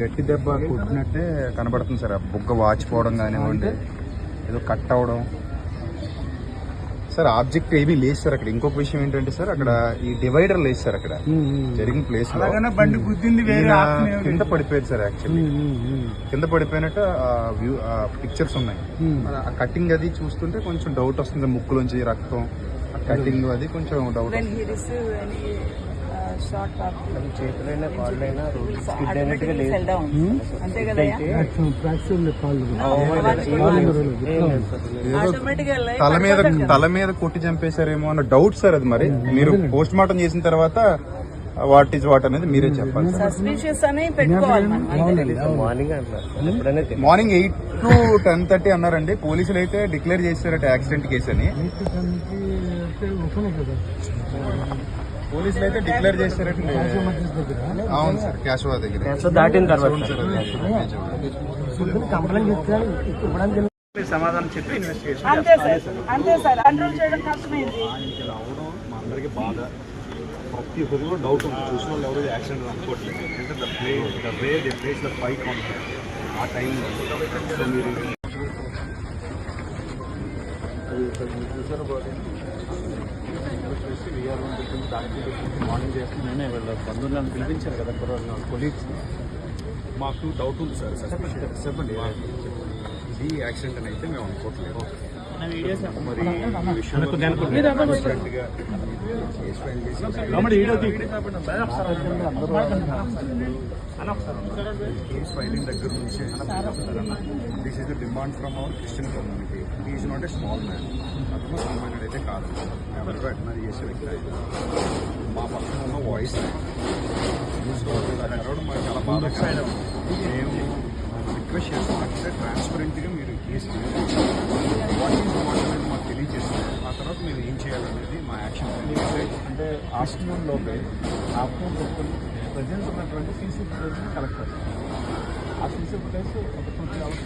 గట్టి దెబ్బ కొట్టినట్టే కనబడుతుంది సార్. ఆ బుగ్గ వాచిపోవడం కానివ్వండి ఏదో కట్ అవడం. సార్ ఆబ్జెక్ట్ ఏమీ లేదు సార్ అక్కడ. ఇంకొక విషయం ఏంటంటే సార్ అక్కడ ఈ డివైడర్ లేదు సార్ అక్కడ. జరిగిన ప్లేస్లో. అలాగనే బండి గుద్దింది కింద పడిపోయారు సార్ యాక్చువల్లీ కింద పడిపోయినట్టు ఆ వ్యూ ఆ పిక్చర్స్ ఉన్నాయి. ఆ కటింగ్ అది చూస్తుంటే కొంచెం డౌట్ వస్తుంది ముక్కులోంచి రక్తం. ఆ కటింగ్ అది కొంచెం డౌట్ చేతులైనా కాళ్ళైనా అంతే కదా ఆటోమేటిక్గా తల మీద తల మీద కొట్టి చంపేశారేమో అన్న డౌట్ సార్ అది మరి. మీరు పోస్ట్ మార్టం చేసిన తర్వాత వాట్ ఈజ్ వాట్ అనేది మీరే చెప్పాలి సార్. సస్పిషియస్ అని పెట్టుకోవాలి మనం. మార్నింగ్ అంటారు ఎప్పుడైనా తెలియదు. Morning eight to ten thirty అన్నారండి. పోలీసులు అయితే డిక్లేర్ చేశారట యాక్సిడెంట్ కేసు అని. పోలీసులు అయితే డిక్లేర్ చేశారట అవును సార్ క్యాష్ దగ్గర. దాటిన తర్వాత. సమాధానం చెప్పి ఇన్వెస్టిగేషన్ అంతే సార్ అంతే సార్ కంట్రోల్ చేయడం కష్టమైంది. ఆయనకి రావడం మా అందరికీ బాధ. ప్రతి ఒక్కరు కూడా డౌట్ ఉంది చూసిన వాళ్ళు ఎవరు యాక్సిడెంట్ అనుకోవట్లేదు. ఎందుకంటే the play the way the place the bike on ఆ టైంలో సో మీరు మార్నింగ్ చేసి నేనే వీళ్ళ బంధువులను పిలిపించాను కదా కుర్రోళ్ళు కొలీగ్స్ మాకు డౌట్ ఉంది సార్ చెప్పండి ఇది యాక్సిడెంట్ అని అయితే మేము అనుకోవట్లేదు మరి ఈ విషయంలో differentగా కేసు ఫైల్ చేసి కేస్ ఫైలింగ్ దగ్గర నుంచి this is the demand from our Christian community is not a small man అతను సామాన్యుడు అయితే కాదు ఎవరికో అడ్మైర్ చేసే వ్యక్తి ఆయన. మా పక్కన ఉన్న వాయిస్ మాకు చాలా బాగా మేము రిక్వెస్ట్ చేస్తామంటే ట్రాన్స్పరెంట్గా మీరు కేసు వాట్ ఈస్ వాట్ అనేది మాకు తెలియజేస్తుంది ఆ తర్వాత మీరు ఏం చేయాలనేది మా యాక్షన్ అంటే ఆఫ్టర్నూన్ లోపే ఆఫ్టర్నూన్ ప్రజెంట్ ఉన్నటువంటి సీసీ ఫుటేజ్ కలెక్ట్ చేస్తాం. ఆ సీసీ ఫుటేజ్ ఒక ట్వంటీ అవర్స్